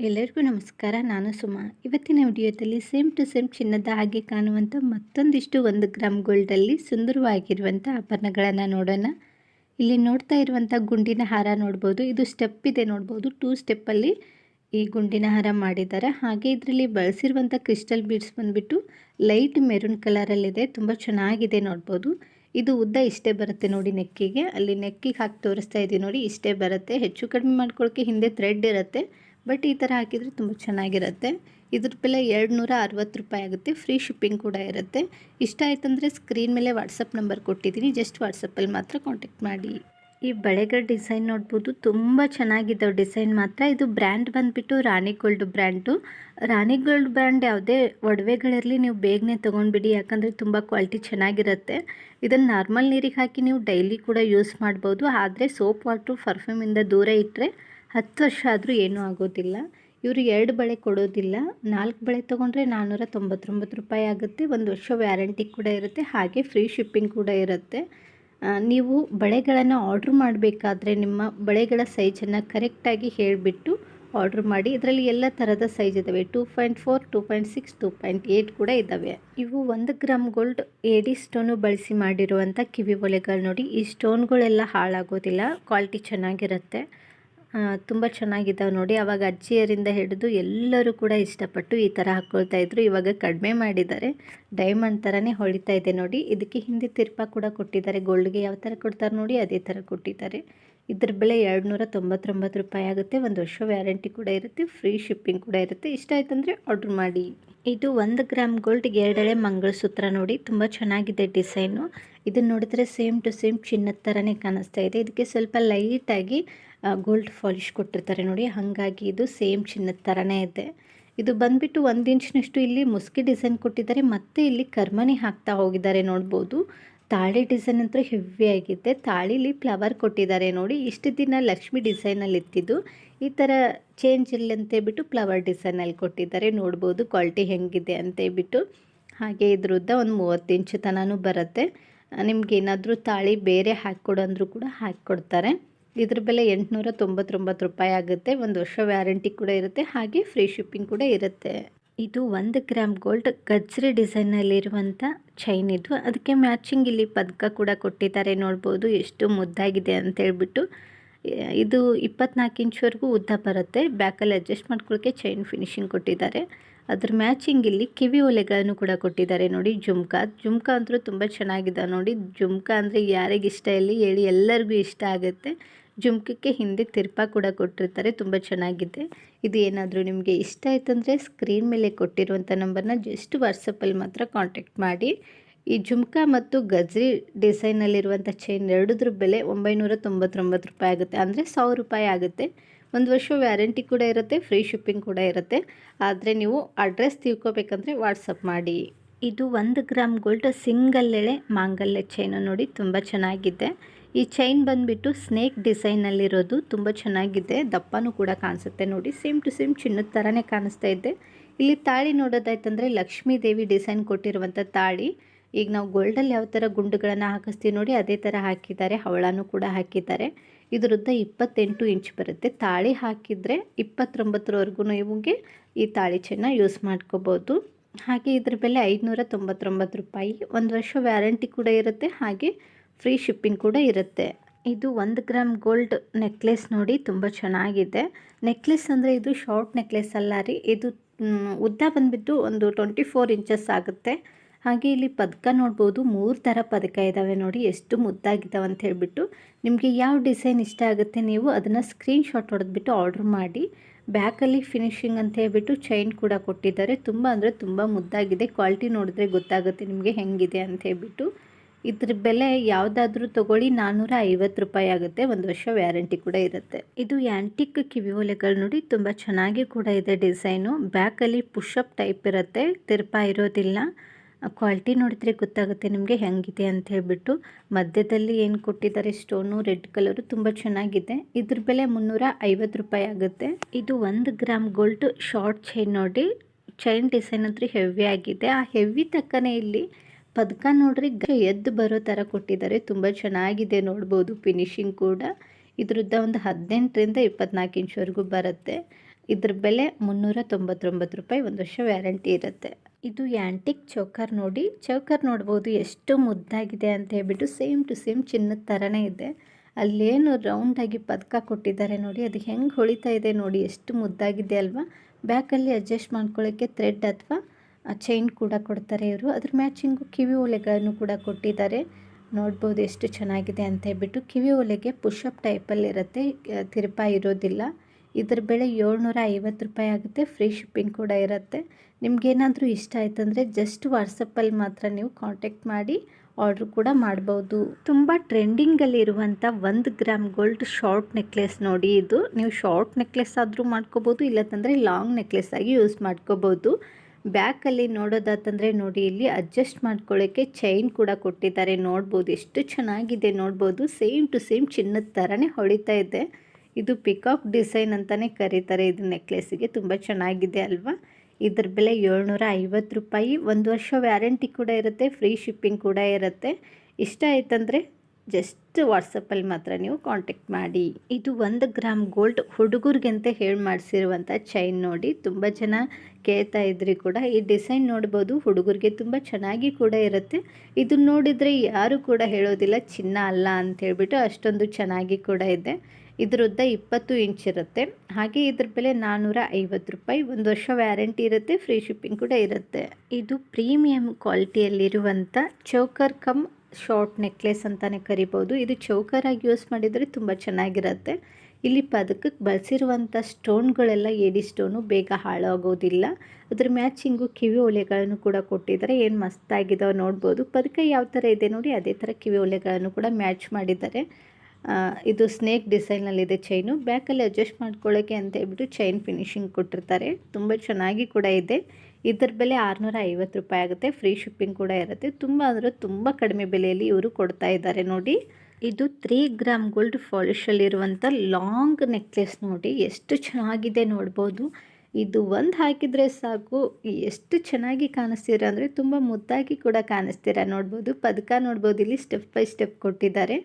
ಎಲ್ಲರಿಗೂ ನಮಸ್ಕಾರ, ನಾನು ಸುಮಾ. ಇವತ್ತಿನ ವಿಡಿಯೋದಲ್ಲಿ ಸೇಮ್ ಟು ಸೇಮ್ ಚಿನ್ನದ ಹಾಗೆ ಕಾಣುವಂಥ ಮತ್ತೊಂದಿಷ್ಟು ಒಂದು ಗ್ರಾಮ್ ಗೋಲ್ಡಲ್ಲಿ ಸುಂದರವಾಗಿರುವಂಥ ಆಭರಣಗಳನ್ನು ನೋಡೋಣ. ಇಲ್ಲಿ ನೋಡ್ತಾ ಇರುವಂಥ ಗುಂಡಿನ ಹಾರ ನೋಡ್ಬೋದು. ಇದು ಸ್ಟೆಪ್ ಇದೆ ನೋಡ್ಬೋದು. ಟೂ ಸ್ಟೆಪ್ಪಲ್ಲಿ ಈ ಗುಂಡಿನ ಹಾರ ಮಾಡಿದ್ದಾರೆ. ಹಾಗೆ ಇದರಲ್ಲಿ ಬಳಸಿರುವಂಥ ಕ್ರಿಸ್ಟಲ್ ಬೀಡ್ಸ್ ಬಂದುಬಿಟ್ಟು ಲೈಟ್ ಮೆರೂನ್ ಕಲರಲ್ಲಿದೆ. ತುಂಬ ಚೆನ್ನಾಗಿದೆ ನೋಡ್ಬೋದು. ಇದು ಉದ್ದ ಇಷ್ಟೇ ಬರುತ್ತೆ ನೋಡಿ ನೆಕ್ಕಿಗೆ. ಅಲ್ಲಿ ನೆಕ್ಕಿಗೆ ಹಾಕಿ ತೋರಿಸ್ತಾ ಇದ್ದೀವಿ ನೋಡಿ, ಇಷ್ಟೇ ಬರುತ್ತೆ. ಹೆಚ್ಚು ಕಡಿಮೆ ಮಾಡ್ಕೊಳ್ಳೋಕ್ಕೆ ಹಿಂದೆ ಥ್ರೆಡ್ ಇರುತ್ತೆ. ಬಟ್ ಈ ಥರ ಹಾಕಿದರೆ ತುಂಬ ಚೆನ್ನಾಗಿರುತ್ತೆ. ಇದ್ರ ಬೆಲೆ ಎರಡು ನೂರ ಅರವತ್ತು ರೂಪಾಯಿ ಆಗುತ್ತೆ. ಫ್ರೀ ಶಿಪ್ಪಿಂಗ್ ಕೂಡ ಇರುತ್ತೆ. ಇಷ್ಟ ಆಯ್ತಂದರೆ ಸ್ಕ್ರೀನ್ ಮೇಲೆ ವಾಟ್ಸಪ್ ನಂಬರ್ ಕೊಟ್ಟಿದ್ದೀನಿ. ಜಸ್ಟ್ ವಾಟ್ಸಪ್ಪಲ್ಲಿ ಮಾತ್ರ ಕಾಂಟ್ಯಾಕ್ಟ್ ಮಾಡಿ. ಈ ಬಳೆಗಳ ಡಿಸೈನ್ ನೋಡ್ಬೋದು. ತುಂಬ ಚೆನ್ನಾಗಿದ್ದಾವೆ ಡಿಸೈನ್ ಮಾತ್ರ. ಇದು ಬ್ರ್ಯಾಂಡ್ ಬಂದುಬಿಟ್ಟು Rani gold brand. Rani gold brand ಯಾವುದೇ ಒಡವೆಗಳಿರಲಿ ನೀವು ಬೇಗನೆ ತೊಗೊಂಡ್ಬಿಡಿ. ಯಾಕಂದರೆ ತುಂಬ ಕ್ವಾಲಿಟಿ ಚೆನ್ನಾಗಿರುತ್ತೆ. ಇದನ್ನು ನಾರ್ಮಲ್ ನೀರಿಗೆ ಹಾಕಿ ನೀವು ಡೈಲಿ ಕೂಡ ಯೂಸ್ ಮಾಡ್ಬೋದು. ಆದರೆ ಸೋಪ್ ವಾಟ್ರು ಪರ್ಫ್ಯೂಮಿಂದ ದೂರ ಇಟ್ಟರೆ ಹತ್ತು ವರ್ಷ ಆದರೂ ಏನೂ ಆಗೋದಿಲ್ಲ. ಇವರು ಎರಡು ಬಳೆ ಕೊಡೋದಿಲ್ಲ. ನಾಲ್ಕು ಬಳೆ ತೊಗೊಂಡ್ರೆ ನಾನ್ನೂರ ತೊಂಬತ್ತೊಂಬತ್ತು ರೂಪಾಯಿ ಆಗುತ್ತೆ. ಒಂದು ವರ್ಷ ವ್ಯಾರಂಟಿ ಕೂಡ ಇರುತ್ತೆ. ಹಾಗೆ ಫ್ರೀ ಶಿಪ್ಪಿಂಗ್ ಕೂಡ ಇರುತ್ತೆ. ನೀವು ಬಳೆಗಳನ್ನು ಆರ್ಡ್ರ್ ಮಾಡಬೇಕಾದ್ರೆ ನಿಮ್ಮ ಬಳೆಗಳ ಸೈಜನ್ನು ಕರೆಕ್ಟಾಗಿ ಹೇಳಿಬಿಟ್ಟು ಆರ್ಡ್ರ್ ಮಾಡಿ. ಇದರಲ್ಲಿ ಎಲ್ಲ ಥರದ ಸೈಜ್ ಇದ್ದಾವೆ two point four, two point six, two point eight ಕೂಡ ಇದ್ದಾವೆ ಇವು ಒಂದು ಗ್ರಾಮ್ ಗೋಲ್ಡ್ ಏಡಿ ಸ್ಟೋನು ಬಳಸಿ ಮಾಡಿರುವಂಥ ಕಿವಿ ಒಲೆಗಳು ನೋಡಿ. ಈ ಸ್ಟೋನ್ಗಳೆಲ್ಲ ಹಾಳಾಗೋದಿಲ್ಲ. ಕ್ವಾಲಿಟಿ ಚೆನ್ನಾಗಿರುತ್ತೆ. ತುಂಬ ಚೆನ್ನಾಗಿದ್ದಾವೆ ನೋಡಿ. ಆವಾಗ ಅಜ್ಜಿಯರಿಂದ ಹಿಡಿದು ಎಲ್ಲರೂ ಕೂಡ ಇಷ್ಟಪಟ್ಟು ಈ ಥರ ಹಾಕ್ಕೊಳ್ತಾ ಇದ್ರು. ಇವಾಗ ಕಡಿಮೆ ಮಾಡಿದ್ದಾರೆ. ಡೈಮಂಡ್ ಥರನೇ ಹೊಳಿತಾ ಇದೆ ನೋಡಿ. ಇದಕ್ಕೆ ಹಿಂದೆ ತಿರ್ಪ ಕೂಡ ಕೊಟ್ಟಿದ್ದಾರೆ. ಗೋಲ್ಡ್ಗೆ ಯಾವ ಥರ ಕೊಡ್ತಾರೆ ನೋಡಿ, ಅದೇ ಥರ ಕೊಟ್ಟಿದ್ದಾರೆ. ಇದ್ರ ಬೆಲೆ ಎರಡು ನೂರ ತೊಂಬತ್ತೊಂಬತ್ತು ರೂಪಾಯಿ ಆಗುತ್ತೆ. ಒಂದು ವರ್ಷ ವ್ಯಾರಂಟಿ ಕೂಡ ಇರುತ್ತೆ. ಫ್ರೀ ಶಿಪ್ಪಿಂಗ್ ಕೂಡ ಇರುತ್ತೆ. ಇಷ್ಟ ಆಯ್ತಂದರೆ ಆರ್ಡ್ರ್ ಮಾಡಿ. ಇದು ಒಂದು ಗ್ರಾಮ್ ಗೋಲ್ಡ್ಗೆ ಎರಡೆಳೆ ಮಂಗಳಸೂತ್ರ ನೋಡಿ. ತುಂಬ ಚೆನ್ನಾಗಿದೆ ಡಿಸೈನು. ಇದನ್ನು ನೋಡಿದ್ರೆ ಸೇಮ್ ಟು ಸೇಮ್ ಚಿನ್ನದ ಥರನೇ ಕಾಣಿಸ್ತಾ ಇದೆ. ಇದಕ್ಕೆ ಸ್ವಲ್ಪ ಲೈಟಾಗಿ ಗೋಲ್ಡ್ ಫಾಲಿಶ್ ಕೊಟ್ಟಿರ್ತಾರೆ ನೋಡಿ. ಹಾಗಾಗಿ ಇದು ಸೇಮ್ ಚಿನ್ನದ ಥರನೇ ಇದೆ. ಇದು ಬಂದುಬಿಟ್ಟು ಒಂದು ಇಂಚಿನಷ್ಟು ಇಲ್ಲಿ ಮುಸ್ಕಿ ಡಿಸೈನ್ ಕೊಟ್ಟಿದ್ದಾರೆ. ಮತ್ತು ಇಲ್ಲಿ ಕರ್ಮನಿ ಹಾಕ್ತಾ ಹೋಗಿದ್ದಾರೆ ನೋಡ್ಬೋದು. ತಾಳಿ ಡಿಸೈನ್ ಅಂತೂ ಹೆವಿ ಆಗಿದೆ. ತಾಳಿಲಿ ಫ್ಲವರ್ ಕೊಟ್ಟಿದ್ದಾರೆ ನೋಡಿ. ಇಷ್ಟು ದಿನ ಲಕ್ಷ್ಮಿ ಡಿಸೈನಲ್ಲಿ ಇತ್ತಿದ್ದು ಈ ಥರ ಚೇಂಜ್ ಇಲ್ಲ ಅಂತೇಳ್ಬಿಟ್ಟು ಫ್ಲವರ್ ಡಿಸೈನಲ್ಲಿ ಕೊಟ್ಟಿದ್ದಾರೆ. ನೋಡ್ಬೋದು ಕ್ವಾಲಿಟಿ ಹೆಂಗಿದೆ ಅಂತೇಳ್ಬಿಟ್ಟು ಹಾಗೆ ಇದ್ರದ್ದ ಒಂದು ಮೂವತ್ತು ಇಂಚು ತನೂ ಬರುತ್ತೆ. ನಿಮ್ಗೆ ಏನಾದರೂ ತಾಳಿ ಬೇರೆ ಹಾಕಿಕೊಡು ಅಂದರೂ ಕೂಡ ಹಾಕಿಕೊಡ್ತಾರೆ. ಇದ್ರ ಬೆಲೆ ಎಂಟುನೂರ ತೊಂಬತ್ತೊಂಬತ್ತು ರೂಪಾಯಿ ಆಗುತ್ತೆ. ಒಂದು ವರ್ಷ ವ್ಯಾರಂಟಿ ಕೂಡ ಇರುತ್ತೆ. ಹಾಗೆ ಫ್ರೀ ಶಿಪ್ಪಿಂಗ್ ಕೂಡ ಇರುತ್ತೆ. ಇದು ಒಂದು ಗ್ರಾಮ್ ಗೋಲ್ಡ್ ಗಜ್ರಿ ಡಿಸೈನಲ್ಲಿರುವಂಥ ಚೈನ್ ಇದು. ಅದಕ್ಕೆ ಮ್ಯಾಚಿಂಗ್ ಇಲ್ಲಿ ಪದಕ ಕೂಡ ಕೊಟ್ಟಿದ್ದಾರೆ. ನೋಡ್ಬೋದು ಎಷ್ಟು ಮುದ್ದಾಗಿದೆ ಅಂತ ಹೇಳ್ಬಿಟ್ಟು. ಇದು ಇಪ್ಪತ್ನಾಲ್ಕು ಇಂಚ್ವರೆಗೂ ಉದ್ದ ಬರುತ್ತೆ. ಬ್ಯಾಕಲ್ಲಿ ಅಡ್ಜಸ್ಟ್ ಮಾಡ್ಕೊಳ್ಳೋಕ್ಕೆ ಚೈನ್ ಫಿನಿಶಿಂಗ್ ಕೊಟ್ಟಿದ್ದಾರೆ. ಅದ್ರ ಮ್ಯಾಚಿಂಗ್ ಇಲ್ಲಿ ಕಿವಿ ಒಲೆಗಳನ್ನು ಕೂಡ ಕೊಟ್ಟಿದ್ದಾರೆ. ನೋಡಿ, ಜುಮ್ಕಾ. ಜುಮ್ಕಾ ಅಂತೂ ತುಂಬ ಚೆನ್ನಾಗಿದೆ. ನೋಡಿ, ಜುಮ್ಕಾ ಅಂದರೆ ಯಾರಿಗೆ ಇಷ್ಟ ಇಲ್ಲಿ ಹೇಳಿ ಎಲ್ಲರಿಗೂ ಇಷ್ಟ ಆಗುತ್ತೆ. ಜುಮ್ಕಕ್ಕೆ ಹಿಂದೆ ತಿರ್ಪ ಕೂಡ ಕೊಟ್ಟಿರ್ತಾರೆ, ತುಂಬ ಚೆನ್ನಾಗಿದೆ. ಇದು ಏನಾದರೂ ನಿಮಗೆ ಇಷ್ಟ ಆಯ್ತಂದರೆ ಸ್ಕ್ರೀನ್ ಮೇಲೆ ಕೊಟ್ಟಿರುವಂಥ ನಂಬರ್ನ ಜಸ್ಟ್ ವಾಟ್ಸಪ್ಪಲ್ಲಿ ಮಾತ್ರ ಕಾಂಟ್ಯಾಕ್ಟ್ ಮಾಡಿ. ಈ ಜುಮ್ಕಾ ಮತ್ತು ಗಜ್ರಿ ಡಿಸೈನಲ್ಲಿರುವಂಥ ಚೈನ್ ಎರಡದ್ರ ಬೆಲೆ ಒಂಬೈನೂರ ತೊಂಬತ್ತೊಂಬತ್ತು ರೂಪಾಯಿ ಆಗುತ್ತೆ. ಅಂದರೆ ಸಾವಿರ ರೂಪಾಯಿ ಆಗುತ್ತೆ. ಒಂದು ವರ್ಷ ವ್ಯಾರಂಟಿ ಕೂಡ ಇರುತ್ತೆ ಫ್ರೀ ಶಿಪ್ಪಿಂಗ್ ಕೂಡ ಇರುತ್ತೆ. ಆದರೆ ನೀವು ಅಡ್ರೆಸ್ ತಿಳ್ಕೊಬೇಕಂದ್ರೆ ವಾಟ್ಸಪ್ ಮಾಡಿ. ಇದು ಒಂದು ಗ್ರಾಮ್ ಗೋಲ್ಡ್ ಸಿಂಗಲ್ ಎಳೆ ಮಾಂಗಲ್ಯ ಚೈನು ನೋಡಿ ತುಂಬ ಚೆನ್ನಾಗಿದೆ. ಈ ಚೈನ್ ಬಂದುಬಿಟ್ಟು ಸ್ನೇಕ್ ಡಿಸೈನಲ್ಲಿರೋದು ತುಂಬ ಚೆನ್ನಾಗಿದೆ. ದಪ್ಪನೂ ಕೂಡ ಕಾಣಿಸುತ್ತೆ ನೋಡಿ. ಸೇಮ್ ಟು ಸೇಮ್ ಚಿನ್ನದ ಥರನೇ ಕಾಣಿಸ್ತಾ ಇದೆ. ಇಲ್ಲಿ ತಾಳಿ ನೋಡೋದಾಯ್ತಂದರೆ ಲಕ್ಷ್ಮೀ ದೇವಿ ಡಿಸೈನ್ ಕೊಟ್ಟಿರುವಂಥ ತಾಳಿ. ಈಗ ನಾವು ಗೋಲ್ಡಲ್ಲಿ ಯಾವ ಥರ ಗುಂಡುಗಳನ್ನು ಹಾಕಿಸ್ತೀವಿ ನೋಡಿ, ಅದೇ ಥರ ಹಾಕಿದ್ದಾರೆ. ಹವಳನೂ ಕೂಡ ಹಾಕಿದ್ದಾರೆ. ಇದರದ್ದು ಇಪ್ಪತ್ತೆಂಟು ಇಂಚ್ ಬರುತ್ತೆ. ತಾಳಿ ಹಾಕಿದರೆ ಇಪ್ಪತ್ತೊಂಬತ್ತರವರೆಗೂ ನಿಮಗೆ ಈ ತಾಳಿ ಚೆನ್ನ ಯೂಸ್ ಮಾಡ್ಕೋಬೋದು. ಹಾಗೆ ಇದ್ರ ಬೆಲೆ ಐದುನೂರ ತೊಂಬತ್ತೊಂಬತ್ತು ರೂಪಾಯಿ. ಒಂದು ವರ್ಷ ವ್ಯಾರಂಟಿ ಕೂಡ ಇರುತ್ತೆ. ಹಾಗೆ ಫ್ರೀ ಶಿಪ್ಪಿಂಗ್ ಕೂಡ ಇರುತ್ತೆ. ಇದು ಒಂದು ಗ್ರಾಮ್ ಗೋಲ್ಡ್ ನೆಕ್ಲೆಸ್ ನೋಡಿ ತುಂಬ ಚೆನ್ನಾಗಿದೆ. ನೆಕ್ಲೆಸ್ ಅಂದರೆ ಇದು ಶಾರ್ಟ್ ನೆಕ್ಲೆಸ್ ಅಲ್ಲ ರೀ. ಇದು ಉದ್ದ ಬಂದುಬಿಟ್ಟು ಒಂದು ಟ್ವೆಂಟಿ ಫೋರ್ ಇಂಚಸ್ ಆಗುತ್ತೆ. ಹಾಗೆ ಇಲ್ಲಿ ಪದಕ ನೋಡ್ಬೋದು. ಮೂರು ಥರ ಪದಕ ಇದ್ದಾವೆ ನೋಡಿ. ಎಷ್ಟು ಮುದ್ದಾಗಿದ್ದಾವೆ ಅಂತ ಹೇಳಿಬಿಟ್ಟು. ನಿಮಗೆ ಯಾವ ಡಿಸೈನ್ ಇಷ್ಟ ಆಗುತ್ತೆ ನೀವು ಅದನ್ನು ಸ್ಕ್ರೀನ್ಶಾಟ್ ಹೊಡೆದ್ಬಿಟ್ಟು ಆರ್ಡ್ರ್ ಮಾಡಿ. ಬ್ಯಾಕಲ್ಲಿ ಫಿನಿಶಿಂಗ್ ಅಂತ ಹೇಳ್ಬಿಟ್ಟು ಚೈನ್ ಕೂಡ ಕೊಟ್ಟಿದ್ದಾರೆ. ತುಂಬ ಅಂದರೆ ತುಂಬ ಮುದ್ದಾಗಿದೆ. ಕ್ವಾಲಿಟಿ ನೋಡಿದ್ರೆ ಗೊತ್ತಾಗುತ್ತೆ ನಿಮಗೆ ಹೆಂಗಿದೆ ಅಂತ ಹೇಳ್ಬಿಟ್ಟು. ಇದ್ರ ಬೆಲೆ ಯಾವುದಾದ್ರೂ ತಗೊಳ್ಳಿ ನಾನ್ನೂರ ಐವತ್ತು ರೂಪಾಯಿ ಆಗುತ್ತೆ, ಒಂದು ವರ್ಷ ವ್ಯಾರಂಟಿ ಕೂಡ ಇರುತ್ತೆ. ಇದು ಆ್ಯಂಟಿಕ್ ಕಿವಿ ಒಲೆಗಳು ನೋಡಿ, ತುಂಬ ಚೆನ್ನಾಗಿ ಕೂಡ ಇದೆ ಡಿಸೈನು. ಬ್ಯಾಕಲ್ಲಿ ಪುಷಪ್ ಟೈಪ್ ಇರುತ್ತೆ, ತಿರ್ಪ ಇರೋದಿಲ್ಲ. ಕ್ವಾಲಿಟಿ ನೋಡಿದ್ರೆ ಗೊತ್ತಾಗುತ್ತೆ ನಿಮಗೆ ಹೆಂಗಿದೆ ಅಂತ ಹೇಳ್ಬಿಟ್ಟು. ಮಧ್ಯದಲ್ಲಿ ಏನು ಕೊಟ್ಟಿದ್ದಾರೆ ಸ್ಟೋನು, ರೆಡ್ ಕಲರು ತುಂಬ ಚೆನ್ನಾಗಿದೆ. ಇದ್ರ ಬೆಲೆ ಮುನ್ನೂರ ಐವತ್ತು ರೂಪಾಯಿ ಆಗುತ್ತೆ. ಇದು ಒಂದು ಗ್ರಾಮ್ ಗೋಲ್ಡ್ ಶಾರ್ಟ್ ಚೈನ್ ನೋಡಿ. ಚೈನ್ ಡಿಸೈನ್ ಅಂತೂ ಹೆವಿ ಆಗಿದೆ. ಆ ಹೆವಿ ತಕ್ಕನೇ ಇಲ್ಲಿ ಪದಕ ನೋಡ್ರಿ ಎದ್ದು ಬರೋ ಥರ ಕೊಟ್ಟಿದ್ದಾರೆ. ತುಂಬ ಚೆನ್ನಾಗಿದೆ ನೋಡ್ಬೋದು. ಫಿನಿಶಿಂಗ್ ಕೂಡ. ಇದ್ರದ್ದ ಒಂದು ಹದಿನೆಂಟರಿಂದ ಇಪ್ಪತ್ನಾಲ್ಕು ಇಂಚ್ವರೆಗೂ ಬರುತ್ತೆ. ಇದ್ರ ಬೆಲೆ ಮುನ್ನೂರ ತೊಂಬತ್ತೊಂಬತ್ತು ರೂಪಾಯಿ ಒಂದು ವರ್ಷ ವ್ಯಾರಂಟಿ ಇರುತ್ತೆ. ಇದು ಆ್ಯಂಟಿಕ್ ಚೌಕರ್ ನೋಡಿ. ಚೌಕರ್ ನೋಡ್ಬೋದು ಎಷ್ಟು ಮುದ್ದಾಗಿದೆ ಅಂತ ಹೇಳ್ಬಿಟ್ಟು ಸೇಮ್ ಟು ಸೇಮ್ ಚಿನ್ನದ ಥರನೇ ಇದೆ. ಅಲ್ಲೇನು ರೌಂಡಾಗಿ ಪದಕ ಕೊಟ್ಟಿದ್ದಾರೆ ನೋಡಿ. ಅದು ಹೆಂಗೆ ಹೊಳಿತಾ ಇದೆ ನೋಡಿ. ಎಷ್ಟು ಮುದ್ದಾಗಿದೆ ಅಲ್ವಾ? ಬ್ಯಾಕಲ್ಲಿ ಅಡ್ಜಸ್ಟ್ ಮಾಡ್ಕೊಳ್ಳೋಕ್ಕೆ ಥ್ರೆಡ್ ಅಥವಾ ಚೈನ್ ಕೂಡ ಕೊಡ್ತಾರೆ ಇವರು. ಅದ್ರ ಮ್ಯಾಚಿಂಗು ಕಿವಿ ಓಲೆಗಳನ್ನು ಕೂಡ ಕೊಟ್ಟಿದ್ದಾರೆ. ನೋಡ್ಬೋದು ಎಷ್ಟು ಚೆನ್ನಾಗಿದೆ ಅಂತ ಹೇಳ್ಬಿಟ್ಟು ಕಿವಿ ಓಲೆಗೆ ಪುಷಪ್ ಟೈಪಲ್ಲಿ ಇರುತ್ತೆ. ತಿರುಪ ಇರೋದಿಲ್ಲ. ಇದ್ರ ಬೆಲೆ ಏಳ್ನೂರ ಐವತ್ತು ರೂಪಾಯಿ ಆಗುತ್ತೆ. ಫ್ರೀ ಶಿಪ್ಪಿಂಗ್ ಕೂಡ ಇರುತ್ತೆ. ನಿಮಗೇನಾದರೂ ಇಷ್ಟ ಆಯ್ತಂದರೆ ಜಸ್ಟ್ ವಾಟ್ಸಪ್ಪಲ್ಲಿ ಮಾತ್ರ ನೀವು ಕಾಂಟ್ಯಾಕ್ಟ್ ಮಾಡಿ ಆರ್ಡ್ರ್ ಕೂಡ ಮಾಡ್ಬೋದು. ತುಂಬ ಟ್ರೆಂಡಿಂಗಲ್ಲಿ ಇರುವಂಥ ಒಂದು ಗ್ರಾಮ್ ಗೋಲ್ಡ್ ಶಾರ್ಟ್ ನೆಕ್ಲೆಸ್ ನೋಡಿ ಇದು. ನೀವು ಶಾರ್ಟ್ ನೆಕ್ಲೆಸ್ ಆದರೂ ಮಾಡ್ಕೋಬೋದು, ಇಲ್ಲತ್ತಂದರೆ ಲಾಂಗ್ ನೆಕ್ಲೆಸ್ ಆಗಿ ಯೂಸ್ ಮಾಡ್ಕೋಬೋದು. ಬ್ಯಾಕಲ್ಲಿ ನೋಡೋದಾತಂದರೆ ನೋಡಿ, ಇಲ್ಲಿ ಅಡ್ಜಸ್ಟ್ ಮಾಡ್ಕೊಳ್ಳೋಕ್ಕೆ ಚೈನ್ ಕೂಡ ಕೊಟ್ಟಿದ್ದಾರೆ. ನೋಡ್ಬೋದು ಎಷ್ಟು ಚೆನ್ನಾಗಿದೆ, ನೋಡ್ಬೋದು. ಸೇಮ್ ಟು ಸೇಮ್ ಚಿನ್ನದ ಥರನೇ ಹೊಳಿತಾ ಇದೆ. ಇದು ಪಿಕಾಕ್ ಡಿಸೈನ್ ಅಂತಲೇ ಕರೀತಾರೆ. ಇದು ನೆಕ್ಲೆಸ್ಗೆ ತುಂಬ ಚೆನ್ನಾಗಿದೆ ಅಲ್ವಾ? ಇದ್ರ ಬೆಲೆ ಏಳ್ನೂರ ಐವತ್ತು ರೂಪಾಯಿ. ಒಂದು ವರ್ಷ ವ್ಯಾರಂಟಿ ಕೂಡ ಇರುತ್ತೆ, ಫ್ರೀ ಶಿಪ್ಪಿಂಗ್ ಕೂಡ ಇರುತ್ತೆ. ಇಷ್ಟ ಆಯ್ತಂದರೆ ಜಸ್ಟ್ ವಾಟ್ಸಪ್ಪಲ್ಲಿ ಮಾತ್ರ ನೀವು ಕಾಂಟ್ಯಾಕ್ಟ್ ಮಾಡಿ. ಇದು ಒಂದು ಗ್ರಾಮ್ ಗೋಲ್ಡ್ ಹುಡುಗರಿಗೆ ಅಂತ ಹೇಳಿ ಮಾಡಿಸಿರುವಂಥ ಚೈನ್ ನೋಡಿ. ತುಂಬ ಜನ ಕೇಳ್ತಾ ಇದ್ರಿ ಕೂಡ. ಈ ಡಿಸೈನ್ ನೋಡ್ಬೋದು, ಹುಡುಗರಿಗೆ ತುಂಬ ಚೆನ್ನಾಗಿ ಕೂಡ ಇರುತ್ತೆ. ಇದನ್ನ ನೋಡಿದರೆ ಯಾರು ಕೂಡ ಹೇಳೋದಿಲ್ಲ, ಚಿನ್ನ ಅಲ್ಲ ಅಂತ ಹೇಳ್ಬಿಟ್ಟು ಅಷ್ಟೊಂದು ಚೆನ್ನಾಗಿ ಕೂಡ ಇದೆ. ಇದ್ರ ಉದ್ದ ಇಪ್ಪತ್ತು ಇಂಚ್ ಇರುತ್ತೆ. ಹಾಗೆ ಇದ್ರ ಬೆಲೆ ನಾನ್ನೂರ ಐವತ್ತು ರೂಪಾಯಿ. ಒಂದು ವರ್ಷ ವ್ಯಾರಂಟಿ ಇರುತ್ತೆ ಫ್ರೀ ಶಿಪ್ಪಿಂಗ್ ಕೂಡ ಇರುತ್ತೆ. ಇದು ಪ್ರೀಮಿಯಂ ಕ್ವಾಲಿಟಿಯಲ್ಲಿರುವಂಥ ಚೌಕರ್ ಕಮ್ ಶಾರ್ಟ್ ನೆಕ್ಲೆಸ್ ಅಂತಲೇ ಕರಿಬೋದು. ಇದು ಚೌಕರಾಗಿ ಯೂಸ್ ಮಾಡಿದರೆ ತುಂಬ ಚೆನ್ನಾಗಿರುತ್ತೆ. ಇಲ್ಲಿ ಪದಕಕ್ಕೆ ಬಳಸಿರುವಂಥ ಸ್ಟೋನ್ಗಳೆಲ್ಲ ಏಡಿ ಸ್ಟೋನು, ಬೇಗ ಹಾಳಾಗೋದಿಲ್ಲ. ಅದ್ರ ಮ್ಯಾಚಿಂಗು ಕಿವಿ ಒಲೆಗಳನ್ನು ಕೂಡ ಕೊಟ್ಟಿದ್ದಾರೆ. ಏನು ಮಸ್ತಾಗಿದ್ದಾವೆ ನೋಡ್ಬೋದು. ಪದಕ ಯಾವ ಥರ ಇದೆ ನೋಡಿ, ಅದೇ ಥರ ಕಿವಿ ಒಲೆಗಳನ್ನು ಕೂಡ ಮ್ಯಾಚ್ ಮಾಡಿದ್ದಾರೆ. ಇದು ಸ್ನೇಕ್ ಡಿಸೈನಲ್ಲಿದೆ ಚೈನು. ಬ್ಯಾಕಲ್ಲಿ ಅಡ್ಜಸ್ಟ್ ಮಾಡ್ಕೊಳ್ಳೋಕ್ಕೆ ಅಂತ ಹೇಳ್ಬಿಟ್ಟು ಚೈನ್ ಫಿನಿಶಿಂಗ್ ಕೊಟ್ಟಿರ್ತಾರೆ. ತುಂಬ ಚೆನ್ನಾಗಿ ಕೂಡ ಇದೆ. ಇದರ ಬೆಲೆ ಆರುನೂರ ಐವತ್ತು ರೂಪಾಯಿ ಆಗುತ್ತೆ. ಫ್ರೀ ಶಿಪ್ಪಿಂಗ್ ಕೂಡ ಇರುತ್ತೆ. ತುಂಬ ಅಂದರೆ ತುಂಬ ಕಡಿಮೆ ಬೆಲೆಯಲ್ಲಿ ಇವರು ಕೊಡ್ತಾ ಇದ್ದಾರೆ ನೋಡಿ. ಇದು ತ್ರೀ ಗ್ರಾಮ್ ಗೋಲ್ಡ್ ಫಾಲಿಶಲ್ಲಿರುವಂಥ ಲಾಂಗ್ ನೆಕ್ಲೆಸ್ ನೋಡಿ. ಎಷ್ಟು ಚೆನ್ನಾಗಿದೆ ನೋಡ್ಬೋದು. ಇದು ಒಂದು ಹಾಕಿದರೆ ಸಾಕು. ಎಷ್ಟು ಚೆನ್ನಾಗಿ ಕಾಣಿಸ್ತೀರ ಅಂದರೆ ತುಂಬ ಮುದ್ದಾಗಿ ಕೂಡ ಕಾಣಿಸ್ತೀರ ನೋಡ್ಬೋದು. ಪದಕ ನೋಡ್ಬೋದು ಇಲ್ಲಿ ಸ್ಟೆಪ್ ಬೈ ಸ್ಟೆಪ್ ಕೊಟ್ಟಿದ್ದಾರೆ.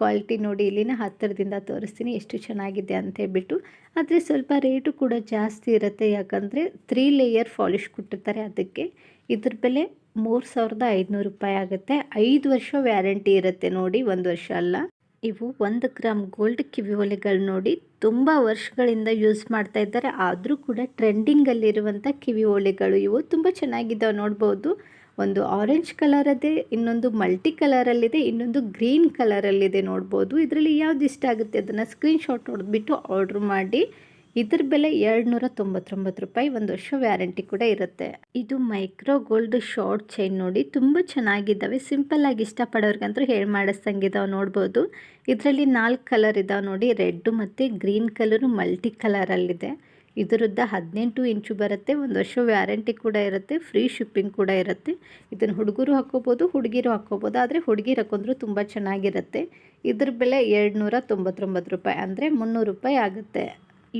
ಕ್ವಾಲಿಟಿ ನೋಡಿ ಇಲ್ಲಿನ ಹತ್ತಿರದಿಂದ ತೋರಿಸ್ತೀನಿ ಎಷ್ಟು ಚೆನ್ನಾಗಿದೆ ಅಂತ ಹೇಳ್ಬಿಟ್ಟು. ಆದರೆ ಸ್ವಲ್ಪ ರೇಟು ಕೂಡ ಜಾಸ್ತಿ ಇರುತ್ತೆ. ಯಾಕಂದರೆ ತ್ರೀ ಲೇಯರ್ ಫಾಲಿಶ್ ಕೊಟ್ಟಿರ್ತಾರೆ ಅದಕ್ಕೆ. ಇದ್ರ ಬೆಲೆ ಮೂರು ಸಾವಿರದ ಐದುನೂರು ರೂಪಾಯಿ ಆಗುತ್ತೆ. ಐದು ವರ್ಷ ವ್ಯಾರಂಟಿ ಇರುತ್ತೆ ನೋಡಿ, ಒಂದು ವರ್ಷ ಅಲ್ಲ. ಇವು ಒಂದು ಗ್ರಾಮ್ ಗೋಲ್ಡ್ ಕಿವಿ ಒಲೆಗಳು ನೋಡಿ ತುಂಬ ವರ್ಷಗಳಿಂದ ಯೂಸ್ ಮಾಡ್ತಾ ಇದ್ದಾರೆ. ಆದರೂ ಕೂಡ ಟ್ರೆಂಡಿಂಗಲ್ಲಿರುವಂಥ ಕಿವಿ ಒಲೆಗಳು ಇವು ತುಂಬ ಚೆನ್ನಾಗಿದ್ದಾವೆ ನೋಡ್ಬೋದು. ಒಂದು ಆರೆಂಜ್ ಕಲರದೇ ಇನ್ನೊಂದು ಮಲ್ಟಿ ಕಲರಲ್ಲಿದೆ ಇನ್ನೊಂದು ಗ್ರೀನ್ ಕಲರಲ್ಲಿದೆ ನೋಡ್ಬೋದು. ಇದರಲ್ಲಿ ಯಾವ್ದು ಇಷ್ಟ ಆಗುತ್ತೆ ಅದನ್ನು ಸ್ಕ್ರೀನ್ಶಾಟ್ ಹೊಡೆದ್ಬಿಟ್ಟು ಆರ್ಡ್ರ್ ಮಾಡಿ. ಇದ್ರ ಬೆಲೆ ನೂರ ತೊಂಬತ್ತೊಂಬತ್ತು ರೂಪಾಯಿ, ಒಂದು ವರ್ಷ ವ್ಯಾರಂಟಿ ಕೂಡ ಇರುತ್ತೆ. ಇದು ಮೈಕ್ರೋ ಗೋಲ್ಡ್ ಶಾರ್ಟ್ ಚೈನ್ ನೋಡಿ ತುಂಬ ಚೆನ್ನಾಗಿದ್ದಾವೆ. ಸಿಂಪಲ್ ಆಗಿ ಹೇಳಿ ಮಾಡಿಸ್ದಂಗಿದ್ದಾವೆ ನೋಡ್ಬೋದು. ಇದರಲ್ಲಿ ನಾಲ್ಕು ಕಲರ್ ಇದ್ದಾವೆ ನೋಡಿ ರೆಡ್ ಮತ್ತು ಗ್ರೀನ್ ಕಲರು ಮಲ್ಟಿ ಕಲರಲ್ಲಿದೆ ಇದರದ್ದು ಹದಿನೆಂಟು ಇಂಚು ಬರುತ್ತೆ, ಒಂದು ವರ್ಷ ವ್ಯಾರಂಟಿ ಕೂಡ ಇರುತ್ತೆ, ಫ್ರೀ ಶಿಪ್ಪಿಂಗ್ ಕೂಡ ಇರುತ್ತೆ. ಇದನ್ನು ಹುಡುಗರು ಹಾಕ್ಕೋಬೋದು ಹುಡುಗಿರು ಹಾಕ್ಕೋಬೋದು ಆದರೆ ಹುಡುಗಿರು ಹಾಕೊಂಡ್ರು ತುಂಬ ಚೆನ್ನಾಗಿರುತ್ತೆ. ಇದ್ರ ಬೆಲೆ ಎರಡು ನೂರ ತೊಂಬತ್ತೊಂಬತ್ತು ರೂಪಾಯಿ, ಅಂದರೆ ಮುನ್ನೂರು ರೂಪಾಯಿ ಆಗುತ್ತೆ.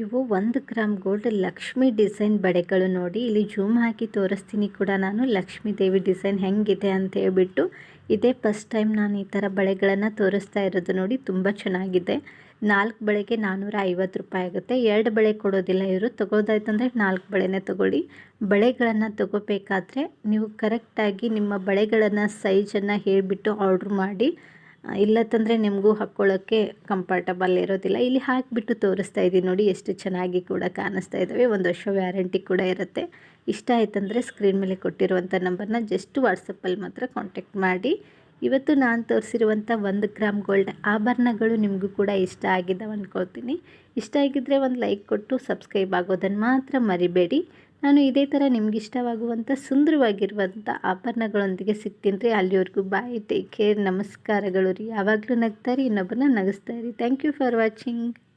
ಇವು ಒಂದು ಗ್ರಾಮ್ ಗೋಲ್ಡ್ ಲಕ್ಷ್ಮಿ ಡಿಸೈನ್ ಬಳೆಗಳು ನೋಡಿ, ಇಲ್ಲಿ ಜೂಮ್ ಹಾಕಿ ತೋರಿಸ್ತೀನಿ ಕೂಡ ನಾನು. ಲಕ್ಷ್ಮೀ ದೇವಿ ಡಿಸೈನ್ ಹೆಂಗಿದೆ ಅಂತ ಹೇಳ್ಬಿಟ್ಟು, ಇದೇ ಫಸ್ಟ್ ಟೈಮ್ ನಾನು ಈ ಥರ ಬಳೆಗಳನ್ನು ತೋರಿಸ್ತಾ ಇರೋದು ನೋಡಿ, ತುಂಬ ಚೆನ್ನಾಗಿದೆ. ನಾಲ್ಕು ಬಳೆಗೆ ನಾನ್ನೂರ ಐವತ್ತು ರೂಪಾಯಿ ಆಗುತ್ತೆ. ಎರಡು ಬಳೆ ಕೊಡೋದಿಲ್ಲ ಇವರು. ತೊಗೊಳ್ದಾಯ್ತಂದರೆ ನಾಲ್ಕು ಬಳೆನೇ ತೊಗೊಳ್ಳಿ. ಬಳೆಗಳನ್ನು ತೊಗೋಬೇಕಾದ್ರೆ ನೀವು ಕರೆಕ್ಟಾಗಿ ನಿಮ್ಮ ಬಳೆಗಳನ್ನು ಸೈಜನ್ನು ಹೇಳಿಬಿಟ್ಟು ಆರ್ಡ್ರ್ ಮಾಡಿ. ಇಲ್ಲತ್ತಂದರೆ ನಿಮಗೂ ಹಾಕ್ಕೊಳ್ಳೋಕ್ಕೆ ಕಂಫರ್ಟಬಲ್ ಇರೋದಿಲ್ಲ. ಇಲ್ಲಿ ಹಾಕಿಬಿಟ್ಟು ತೋರಿಸ್ತಾ ಇದ್ದೀನಿ ನೋಡಿ ಎಷ್ಟು ಚೆನ್ನಾಗಿ ಕೂಡ ಕಾಣಿಸ್ತಾ ಇದ್ದಾವೆ ಒಂದು ವರ್ಷ ವ್ಯಾರಂಟಿ ಕೂಡ ಇರುತ್ತೆ. ಇಷ್ಟ ಆಯ್ತಂದರೆ ಸ್ಕ್ರೀನ್ ಮೇಲೆ ಕೊಟ್ಟಿರುವಂಥ ನಂಬರ್ನ ಜಸ್ಟ್ ವಾಟ್ಸಪ್ಪಲ್ಲಿ ಮಾತ್ರ ಕಾಂಟ್ಯಾಕ್ಟ್ ಮಾಡಿ. ಇವತ್ತು ನಾನು ತೋರಿಸಿರುವಂಥ ಒಂದು ಗ್ರಾಮ್ ಗೋಲ್ಡ್ ಆಭರಣಗಳು ನಿಮಗೂ ಕೂಡ ಇಷ್ಟ ಆಗಿದ್ದಾವೆ ಅಂದ್ಕೊಳ್ತೀನಿ ಇಷ್ಟ ಆಗಿದ್ದರೆ ಒಂದು ಲೈಕ್ ಕೊಟ್ಟು ಸಬ್ಸ್ಕ್ರೈಬ್ ಆಗೋದನ್ನು ಮಾತ್ರ ಮರಿಬೇಡಿ. ನಾನು ಇದೇ ಥರ ನಿಮ್ಗೆ ಇಷ್ಟವಾಗುವಂಥ ಸುಂದರವಾಗಿರುವಂಥ ಆಭರಣಗಳೊಂದಿಗೆ ಸಿಗ್ತೀನಿ ರೀ. ಅಲ್ಲಿವರೆಗೂ ಬಾಯ್ ಟೇಕ್ ಕೇರ್ ನಮಸ್ಕಾರಗಳು ರೀ. ಯಾವಾಗಲೂ ನಗ್ತಾರೆ ಇನ್ನೊಬ್ಬರನ್ನ ನಗಿಸ್ತಾ ಇರಿ ಥ್ಯಾಂಕ್ ಯು ಫಾರ್ ವಾಚಿಂಗ್